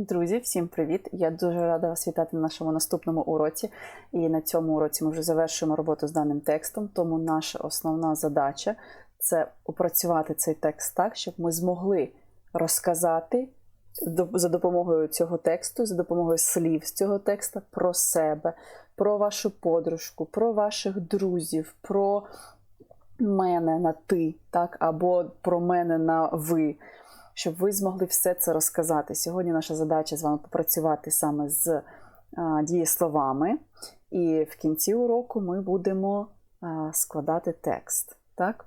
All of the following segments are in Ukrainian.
Друзі, всім привіт! Я дуже рада вас вітати на нашому наступному уроці. І на цьому уроці ми вже завершуємо роботу з даним текстом. Тому наша основна задача це опрацювати цей текст так, щоб ми змогли розказати за допомогою цього тексту, за допомогою слів з цього текста про себе, про вашу подружку, про ваших друзів, про мене на ти, так, або про мене на ви щоб ви змогли все це розказати. Сьогодні наша задача з вами попрацювати саме з дієсловами, і в кінці уроку ми будемо складати текст. Так?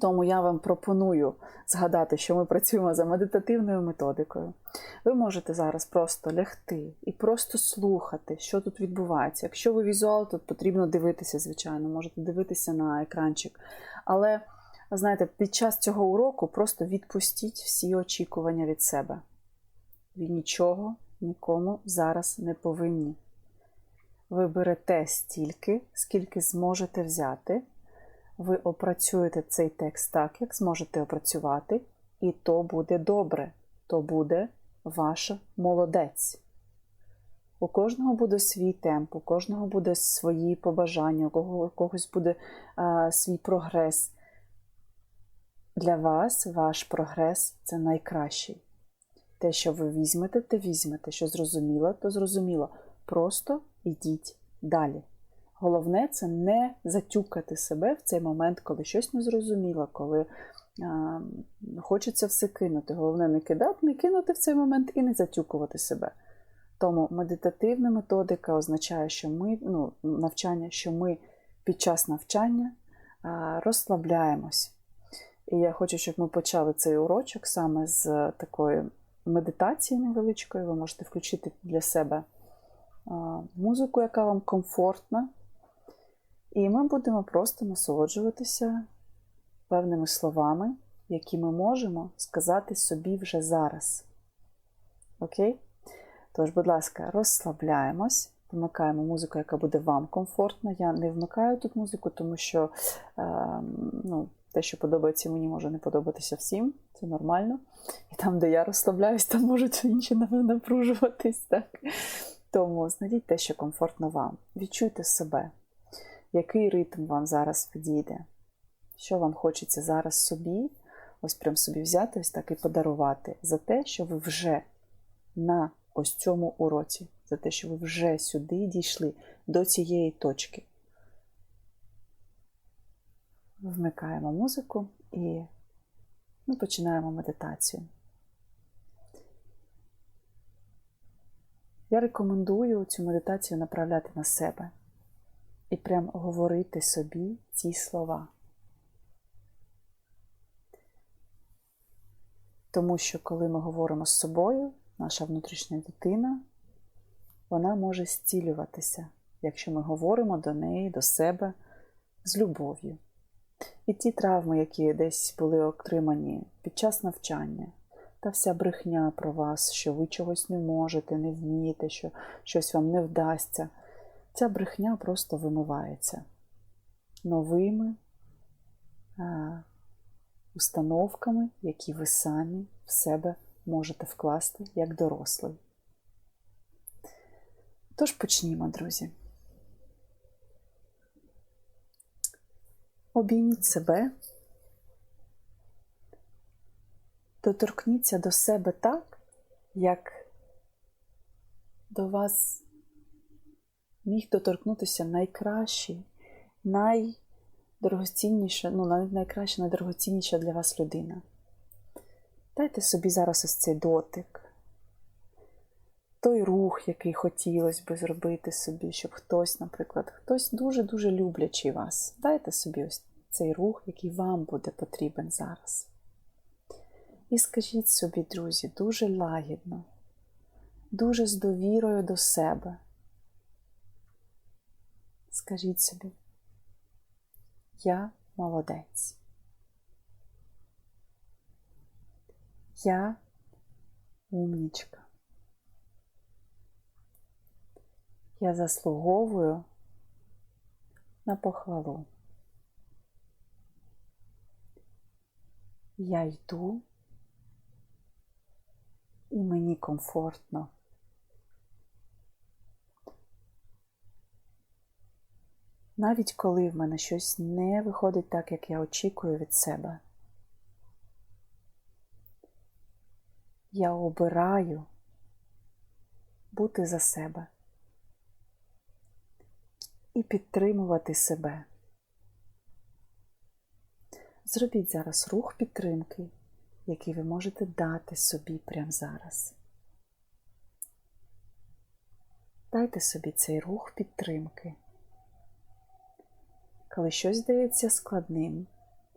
Тому я вам пропоную згадати, що ми працюємо за медитативною методикою. Ви можете зараз просто лягти і просто слухати, що тут відбувається. Якщо ви візуал, то потрібно дивитися, звичайно, можете дивитися на екранчик. Але знаєте, під час цього уроку просто відпустіть всі очікування від себе. Ви нічого нікому зараз не повинні. Ви берете стільки, скільки зможете взяти. Ви опрацюєте цей текст так, як зможете опрацювати, і то буде добре, то буде ваш молодець. У кожного буде свій темп, у кожного буде свої побажання, у кого- у когось буде а, свій прогрес. Для вас ваш прогрес це найкращий. Те, що ви візьмете, те візьмете. Що зрозуміло, то зрозуміло. Просто йдіть далі. Головне це не затюкати себе в цей момент, коли щось незрозуміло, коли а, хочеться все кинути. Головне не кидати, не кинути в цей момент і не затюкувати себе. Тому медитативна методика означає, що ми ну, навчання, що ми під час навчання а, розслабляємось. І я хочу, щоб ми почали цей урочок саме з такої медитації невеличкої. Ви можете включити для себе музику, яка вам комфортна. І ми будемо просто насолоджуватися певними словами, які ми можемо сказати собі вже зараз. Окей? Тож, будь ласка, розслабляємось, вмикаємо музику, яка буде вам комфортна. Я не вмикаю тут музику, тому що е, ну, те, що подобається мені, може не подобатися всім. Це нормально. І там, де я розслабляюсь, там можуть інші на мене напружуватись. Так? Тому знайдіть те, що комфортно вам. Відчуйте себе, який ритм вам зараз підійде, що вам хочеться зараз собі, ось прям собі взяти, ось так і подарувати за те, що ви вже на ось цьому уроці, за те, що ви вже сюди дійшли до цієї точки. Вмикаємо музику і ми починаємо медитацію. Я рекомендую цю медитацію направляти на себе і прям говорити собі ці слова. Тому що коли ми говоримо з собою, наша внутрішня дитина, вона може зцілюватися, якщо ми говоримо до неї, до себе з любов'ю. І ті травми, які десь були отримані під час навчання, та вся брехня про вас, що ви чогось не можете, не вмієте, що щось вам не вдасться, ця брехня просто вимивається новими а, установками, які ви самі в себе можете вкласти як дорослий. Тож почнімо, друзі. Обійміть себе, доторкніться до себе так, як до вас міг доторкнутися найкращий, найдорогоцінніша, ну, най- найкраща, найдорогоцінніша для вас людина. Дайте собі зараз ось цей дотик, той рух, який хотілося би зробити собі, щоб хтось, наприклад, хтось дуже-дуже люблячий вас. Дайте собі ось цей рух, який вам буде потрібен зараз. І скажіть собі, друзі, дуже лагідно, дуже з довірою до себе. Скажіть собі, я молодець. Я умнічка. Я заслуговую на похвалу. Я йду і мені комфортно. Навіть коли в мене щось не виходить так, як я очікую від себе, я обираю бути за себе і підтримувати себе. Зробіть зараз рух підтримки, який ви можете дати собі прямо зараз. Дайте собі цей рух підтримки. Коли щось здається складним,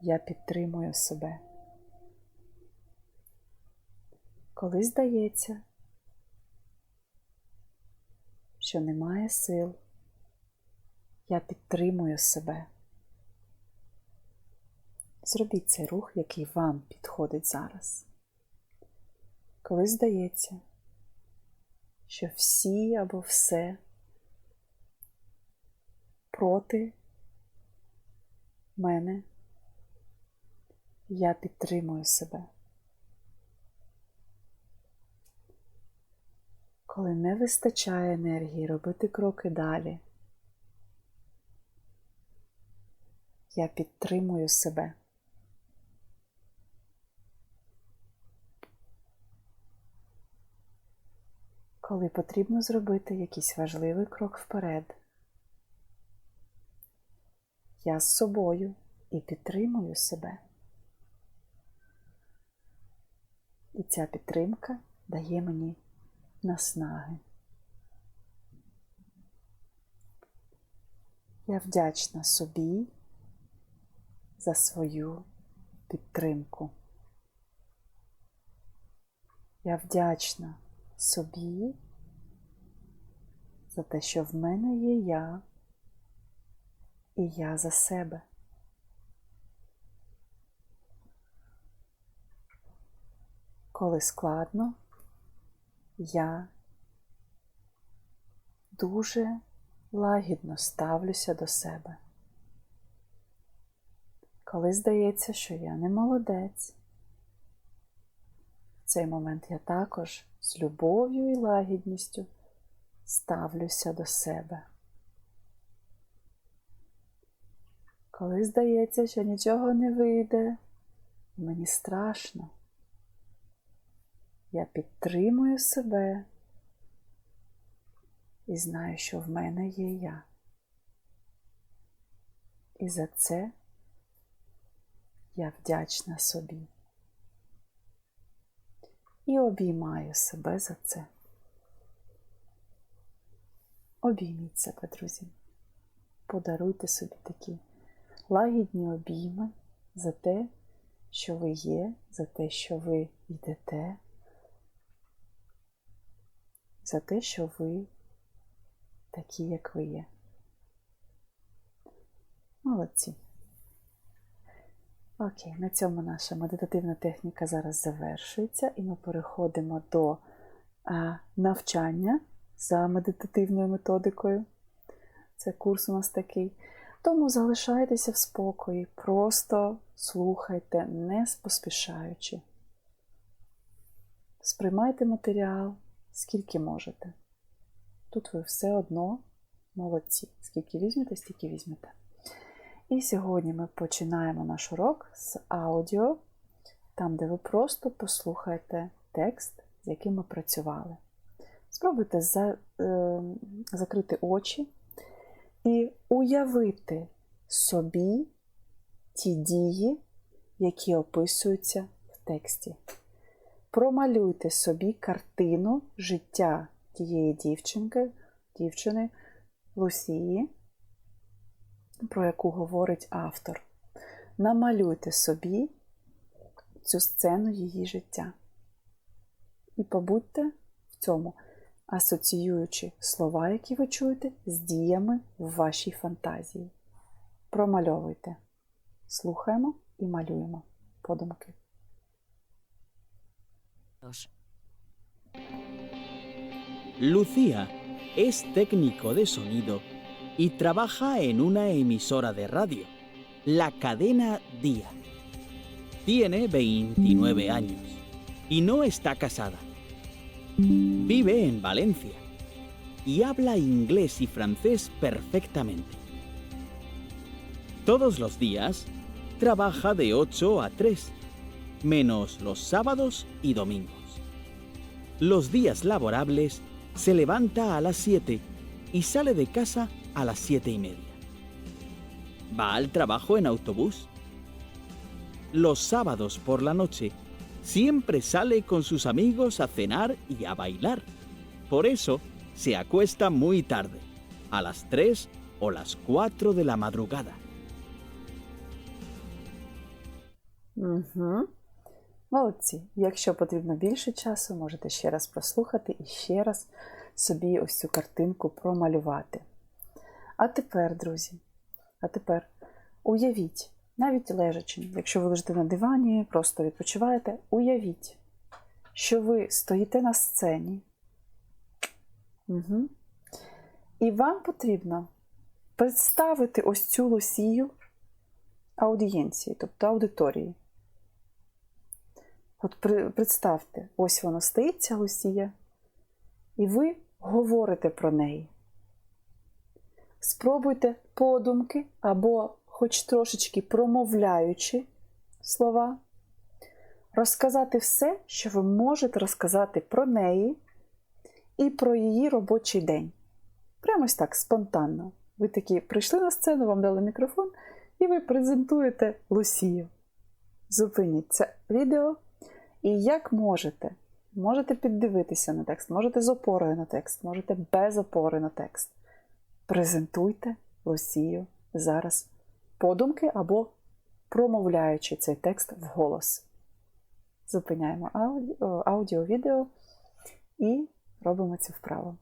я підтримую себе. Коли здається, що немає сил, я підтримую себе. Зробіть цей рух, який вам підходить зараз. Коли здається, що всі або все проти мене, я підтримую себе. Коли не вистачає енергії робити кроки далі, я підтримую себе. Коли потрібно зробити якийсь важливий крок вперед, я з собою і підтримую себе. І ця підтримка дає мені наснаги. Я вдячна собі за свою підтримку. Я вдячна собі за те, що в мене є я і я за себе. Коли складно, я дуже лагідно ставлюся до себе. Коли здається, що я не молодець, в цей момент я також з любов'ю і лагідністю ставлюся до себе. Коли здається, що нічого не вийде, мені страшно, я підтримую себе і знаю, що в мене є я. І за це я вдячна собі. І обіймаю себе за це. Обійміть себе, друзі. Подаруйте собі такі лагідні обійми за те, що ви є, за те, що ви йдете, за те, що ви такі, як ви є. Молодці. Окей, на цьому наша медитативна техніка зараз завершується, і ми переходимо до навчання за медитативною методикою. Це курс у нас такий. Тому залишайтеся в спокої, просто слухайте, не поспішаючи. Сприймайте матеріал, скільки можете. Тут ви все одно молодці. Скільки візьмете, стільки візьмете. І сьогодні ми починаємо наш урок з аудіо, там, де ви просто послухаєте текст, з яким ми працювали. Спробуйте за, е, закрити очі і уявити собі ті дії, які описуються в тексті. Промалюйте собі картину життя тієї дівчинки, дівчини Лусії про яку говорить автор. Намалюйте собі цю сцену її життя. І побудьте в цьому, асоціюючи слова, які ви чуєте, з діями в вашій фантазії. Промальовуйте. Слухаємо і малюємо подумки. Lucía es técnico de sonido y trabaja en una emisora de radio, la cadena Día. Tiene 29 años y no está casada. Vive en Valencia y habla inglés y francés perfectamente. Todos los días trabaja de 8 a 3, menos los sábados y domingos. Los días laborables se levanta a las 7 y sale de casa a las 7 y media. Va al trabajo en autobús. Los sábados por la noche siempre sale con sus amigos a cenar y a bailar. Por eso se acuesta muy tarde, a las 3 o las 4 de la madrugada. Угу. Молодці. Якщо потрібно більше часу, можете ще раз прослухати і ще раз собі ось цю картинку промалювати. А тепер, друзі, а тепер уявіть, навіть лежачи, якщо ви лежите на дивані, просто відпочиваєте, уявіть, що ви стоїте на сцені. Угу. І вам потрібно представити ось цю лосію аудієнції, тобто аудиторії. От представте, ось вона стоїть, ця Лусія, і ви говорите про неї. Спробуйте подумки або, хоч трошечки промовляючи слова, розказати все, що ви можете розказати про неї і про її робочий день. Прямо ось так, спонтанно. Ви такі прийшли на сцену, вам дали мікрофон, і ви презентуєте Лусію. Зупиніть це відео. І як можете, можете піддивитися на текст, можете з опорою на текст, можете без опори на текст. Презентуйте Лосію зараз подумки або промовляючи цей текст вголос. Зупиняємо аудіо, аудіо-відео і робимо цю вправу.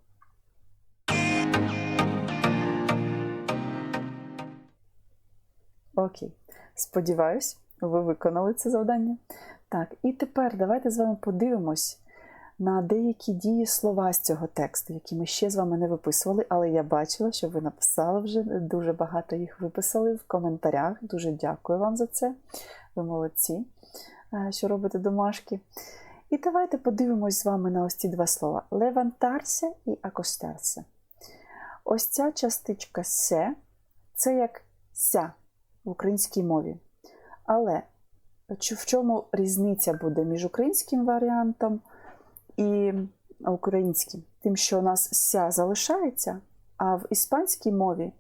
Окей. Сподіваюсь, ви виконали це завдання. Так, і тепер давайте з вами подивимось на деякі дії слова з цього тексту, які ми ще з вами не виписували, але я бачила, що ви написали вже дуже багато їх виписали в коментарях. Дуже дякую вам за це. Ви молодці, е, що робите домашки. І давайте подивимось з вами на ось ці два слова: левантарся і акостарся. Ось ця частичка се це як ся в українській мові. Але в чому різниця буде між українським варіантом і українським? Тим, що у нас ся залишається, а в іспанській мові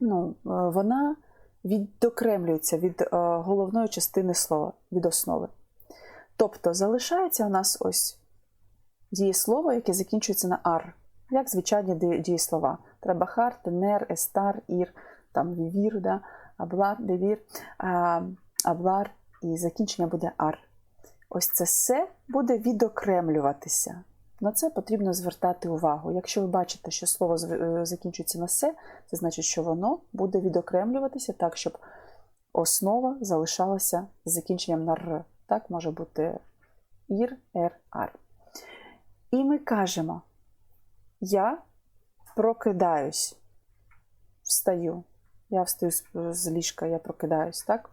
ну, е, вона відокремлюється від е, головної частини слова, від основи. Тобто залишається у нас ось дієслово, яке закінчується на ар, як звичайні ді- дієслова. Трабахар, тенер, естар, ір, там вівір, да, аблар, бевір, а, аблар, і закінчення буде ар. Ось це все буде відокремлюватися. На це потрібно звертати увагу. Якщо ви бачите, що слово е, закінчується на се, це значить, що воно буде відокремлюватися так, щоб основа залишалася з закінченням на р. Так може бути ір, ер, ар. І ми кажемо: я прокидаюсь, встаю. Я встаю з, з ліжка, я прокидаюсь, так?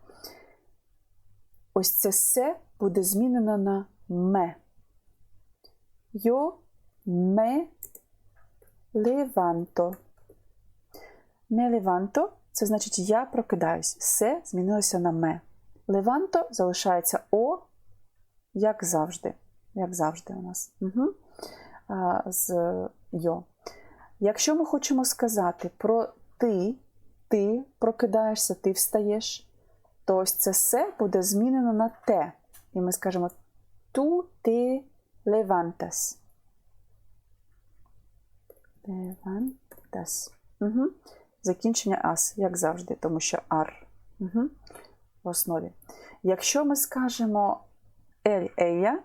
Ось це се буде змінено на ме. Yo me levanto. Me levanto – це значить я прокидаюсь. Се змінилося на ме. Леванто залишається о, як завжди. Як завжди у нас. Угу. А, з йо. Якщо ми хочемо сказати про ти, ти прокидаєшся, ти встаєш, то ось це се буде змінено на те. І ми скажемо ту ти levantas. Levantas. Угу. Закінчення ас, як завжди, тому що ар угу. в основі. Якщо ми скажемо ель ея,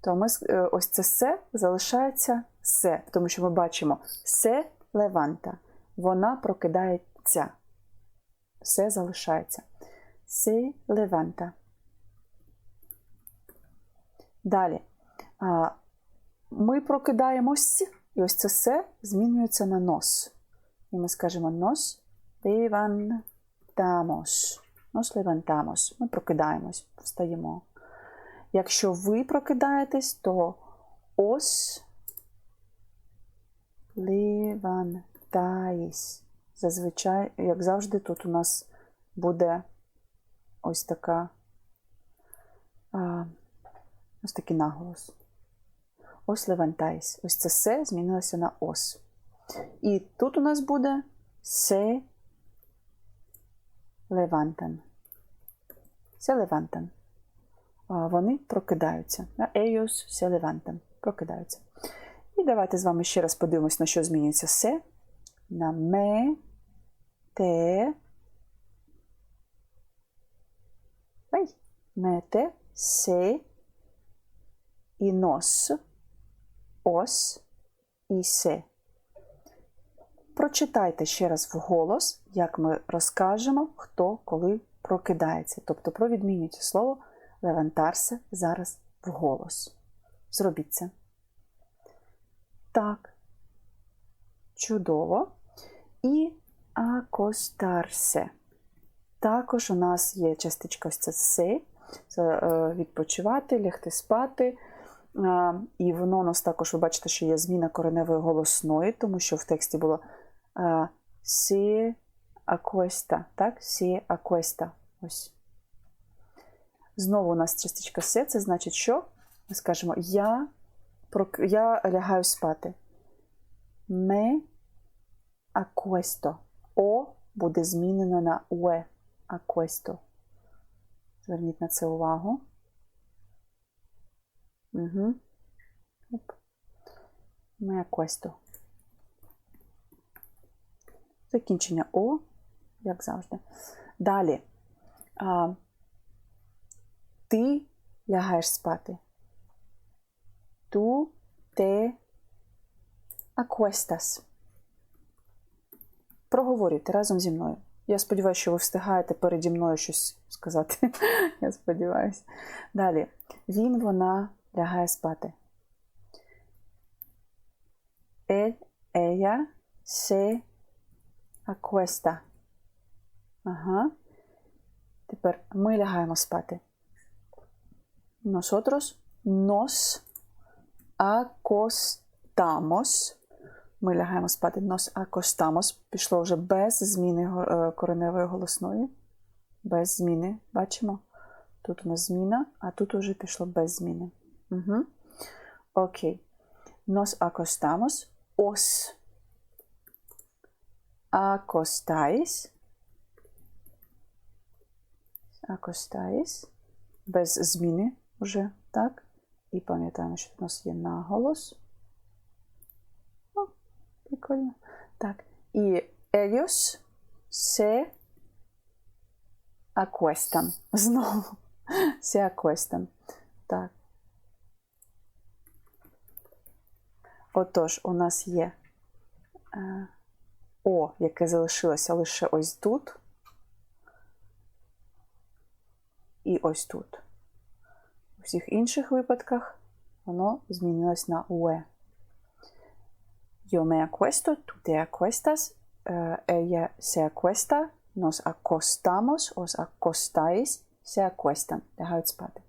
то ми, е, ось це се залишається се, тому що ми бачимо се леванта. Вона прокидається. Все залишається. Се леванта. Далі. Ми прокидаємось, і ось це се змінюється на нос. І ми скажемо нос levantamos. Nos levantamos. Ми прокидаємось, встаємо. Якщо ви прокидаєтесь, то Os levantais. Зазвичай, як завжди, тут у нас буде ось така ось такий наголос. Ос левантайс. Ось це се змінилося на ос. І тут у нас буде се левантан. Се левантан. Вони прокидаються. Ellos se levantan. Прокидаються. І давайте з вами ще раз подивимось, на що змінюється се. На ме, те. Ай. Мете, се і нос, ос і се. Прочитайте ще раз вголос, як ми розкажемо, хто коли прокидається. Тобто провідмінюйте слово левантарсе зараз вголос. Зробіть це. Так. Чудово. І акостарсе. Також у нас є частичка ось це се, це е, відпочивати, лягти спати. І воно у нас також, ви бачите, що є зміна кореневої голосної, тому що в тексті було а, се акуеста, так? Се акуеста. Ось. Знову у нас частичка се, це значить, що ми скажемо я, прок- я лягаю спати. Ме акуесто. О буде змінено на уе акуесто. Зверніть на це увагу. Угу. Оп. Ме акуесто. Закінчення О, як завжди. Далі. А, ти лягаєш спати. Ту те acuestas. Проговорюйте разом зі мною. Я сподіваюся, що ви встигаєте переді мною щось сказати. Я сподіваюся. Далі. Він, вона лягає спати. Él, ella se acuesta. Ага. Тепер ми лягаємо спати. Nosotros nos acostamos. Ми лягаємо спати. Nos acostamos. Пішло вже без зміни е, кореневої голосної. Без зміни. Бачимо? Тут у нас зміна, а тут уже пішло без зміни. Угу. Окей. Nos acostamos. Os acostáis. Acostáis. Без зміни вже, так? І пам'ятаємо, що тут у нас є наголос. Прикольно. Так. І ellos se acuestan. Знову. Se acuestan. Так. Отож, у нас є е, О, яке залишилося лише ось тут. І ось тут. У всіх інших випадках воно змінилось на УЕ. Yo me acuesto, tú te acuestas, eh, ella se acuesta, nos acostamos, os acostáis, se acuestan. Лягають спати.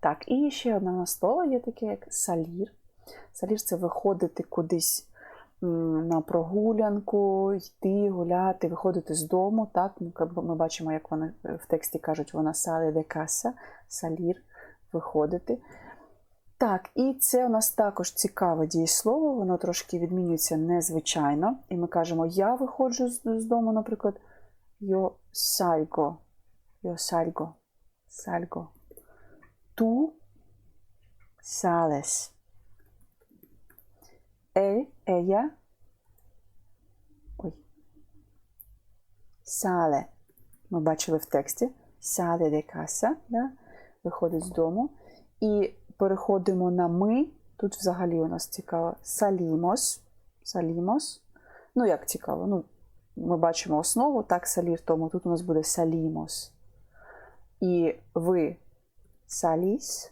Так, і ще одне слово є таке, як салір. Салір це виходити кудись на прогулянку, йти, гуляти, виходити з дому. Так? Ми, бачимо, як вони е, в тексті кажуть, вона сали де каса, салір, виходити. Так, і це у нас також цікаве дієслово, воно трошки відмінюється незвичайно. І ми кажемо, я виходжу з, дому, наприклад, yo salgo, yo salgo, salgo. Tú sales. Él, ella, ой, sale. Ми бачили в тексті. Sale de casa, да? виходить з дому. І переходимо на ми. Тут взагалі у нас цікаво salimos. Salimos. Ну, як цікаво? Ну, ми бачимо основу, так, салір, тому тут у нас буде salimos. І ви salís.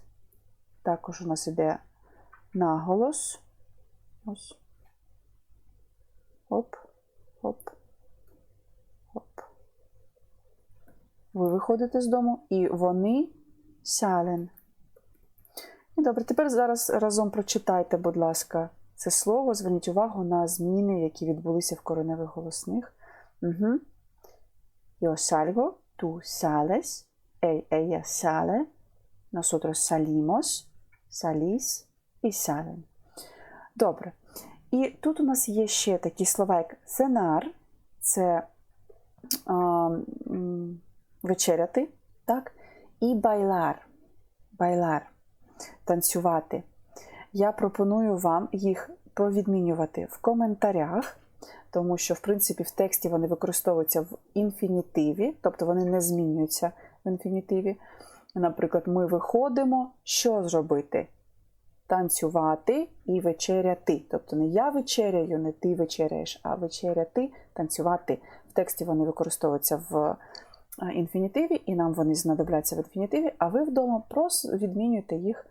Також у нас іде наголос. Ось. Оп, оп, оп. Ви виходите з дому, і вони salen. Добре, тепер зараз разом прочитайте, будь ласка, це слово. Зверніть увагу на зміни, які відбулися в кореневих голосних. Угу. Yo salgo, tú sales, él, ella sale, nosotros salimos, salís і salen. Добре. І тут у нас є ще такі слова, як сенар, це а, вечеряти, так? І байлар, байлар, танцювати. Я пропоную вам їх провідмінювати в коментарях, тому що, в принципі, в тексті вони використовуються в інфінітиві, тобто вони не змінюються в інфінітиві. Наприклад, ми виходимо, що зробити? Танцювати і вечеряти. Тобто не я вечеряю, не ти вечеряєш, а вечеряти, танцювати. В тексті вони використовуються в е, інфінітиві, і нам вони знадобляться в інфінітиві, а ви вдома просто відмінюєте їх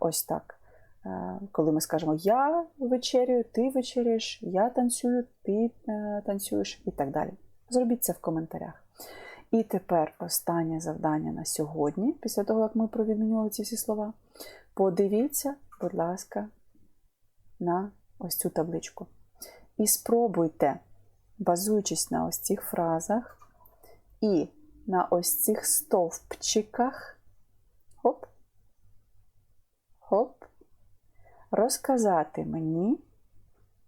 ось так. Коли ми скажемо Я вечеряю, ти вечеряєш, я танцюю, ти е, танцюєш і так далі. Зробіть це в коментарях. І тепер останнє завдання на сьогодні, після того, як ми провідмінювали ці всі слова. Подивіться, будь ласка, на ось цю табличку. І спробуйте, базуючись на ось цих фразах і на ось цих стовпчиках, хоп, розказати мені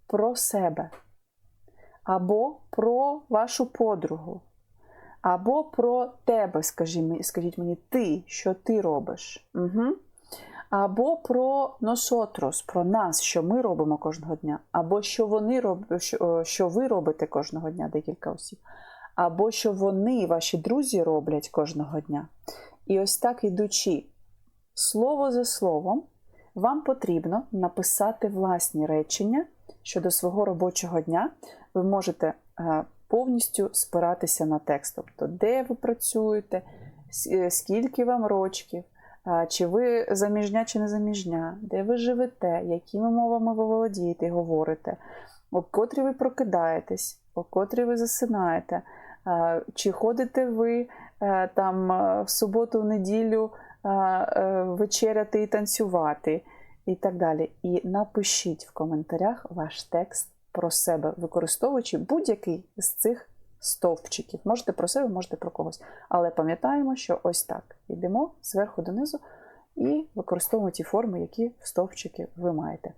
про себе, або про вашу подругу, або про тебе, скажіть мені, ти, що ти робиш. Угу. Або про носотрос, про нас, що ми робимо кожного дня, або що вони роб... що, що ви робите кожного дня, декілька осіб, або що вони, ваші друзі, роблять кожного дня. І ось так ідучи слово за словом, вам потрібно написати власні речення щодо свого робочого дня. Ви можете е, повністю спиратися на текст, тобто, де ви працюєте, е, скільки вам рочків. Чи ви заміжня чи не заміжня, де ви живете, якими мовами ви володієте і говорите, о котрі ви прокидаєтесь, о котрі ви засинаєте, чи ходите ви е, там е, в суботу, в неділю е, е, вечеряти і танцювати, і так далі. І напишіть в коментарях ваш текст про себе, використовуючи будь-який з цих стовпчиків. Можете про себе, можете про когось. Але пам'ятаємо, що ось так. Йдемо зверху донизу і використовуємо ті форми, які в стовпчики ви маєте.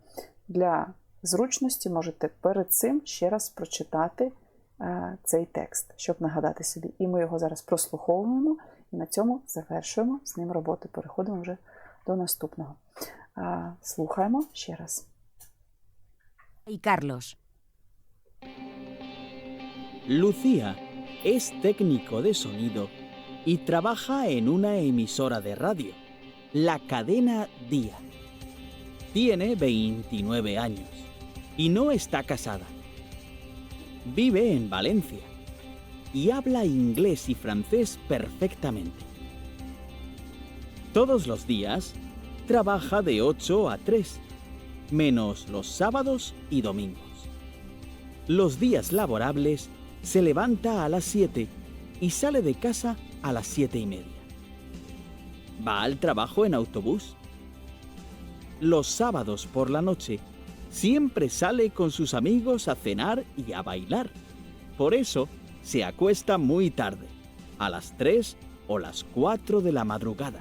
Для зручності можете перед цим ще раз прочитати е, цей текст, щоб нагадати собі. І ми його зараз прослуховуємо на цьому завершуємо з ним роботу. Переходимо вже до наступного. Е, Слухаємо ще раз. y Carlos. Lucía es técnico de sonido y trabaja en una emisora de radio, la cadena Día. Tiene 29 años y no está casada. Vive en Valencia y habla inglés y francés perfectamente. Todos los días trabaja de 8 a 3, menos los sábados y domingos. Los días laborables se levanta a las 7 y sale de casa a las 7 y media. Va al trabajo en autobús. Los sábados por la noche siempre sale con sus amigos a cenar y a bailar. Por eso se acuesta muy tarde, a las 3 o las 4 de la madrugada.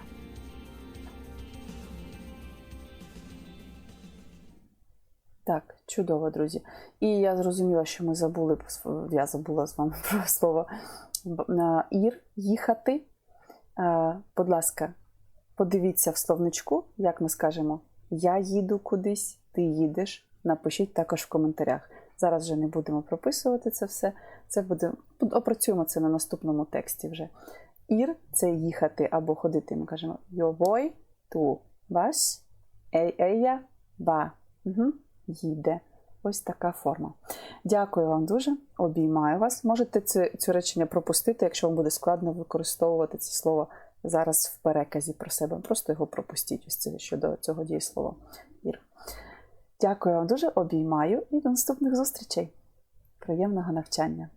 Так, чудово, друзі. І я зрозуміла, що ми забули, я забула з вами про слово ір, їхати. Будь ласка, подивіться в словничку, як ми скажемо Я їду кудись, ти їдеш. Напишіть також в коментарях. Зараз вже не будемо прописувати це все. Це буде, опрацюємо це на наступному тексті вже. Ір це їхати або ходити. Ми кажемо yo voy, tú vas, ella. Угу. Їде. Ось така форма. Дякую вам дуже. Обіймаю вас. Можете це, цю речення пропустити, якщо вам буде складно використовувати це слово зараз в переказі про себе. Просто його пропустіть ось це щодо цього дієслова. Ір. Дякую вам дуже, обіймаю і до наступних зустрічей. Приємного навчання!